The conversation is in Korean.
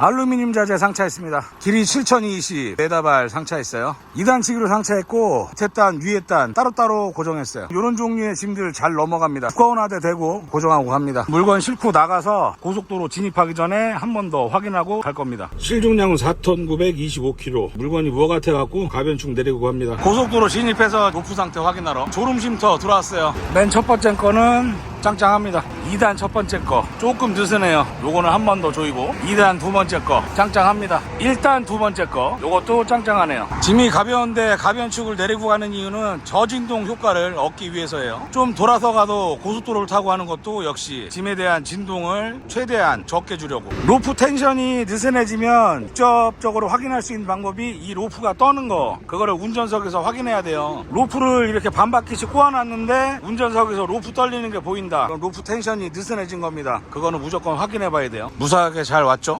알루미늄 자재 상차했습니다. 길이 7020 메다발 상차했어요. 2단치기로 상차했고 밑에 단 위에 단 따로따로 고정했어요. 이런 종류의 짐들 잘 넘어갑니다. 두꺼운 하대 대고 고정하고 갑니다. 물건 싣고 나가서 고속도로 진입하기 전에 한 번 더 확인하고 갈 겁니다. 실중량은 4톤 925kg. 물건이 무어 같아갖고 가변축 내리고 갑니다. 고속도로 진입해서 노프 상태 확인하러 졸음 쉼터 들어왔어요. 맨 첫 번째 거는 짱짱합니다. 2단 첫 번째 거 조금 느슨해요. 요거는 한 번 더 조이고 2단 두 번째 거 짱짱합니다. 1단 두 번째 거 요것도 짱짱하네요. 짐이 가벼운데 가변축을 내리고 가는 이유는 저진동 효과를 얻기 위해서예요. 좀 돌아서 가도 고속도로를 타고 하는 것도 역시 짐에 대한 진동을 최대한 적게 주려고. 로프 텐션이 느슨해지면 직접적으로 확인할 수 있는 방법이 이 로프가 떠는 거 그거를 운전석에서 확인해야 돼요. 로프를 이렇게 반 바퀴씩 꼬아놨는데 운전석에서 로프 떨리는 게 보 그럼 로프 텐션이 느슨해진 겁니다. 그거는 무조건 확인해 봐야 돼요. 무사하게 잘 왔죠?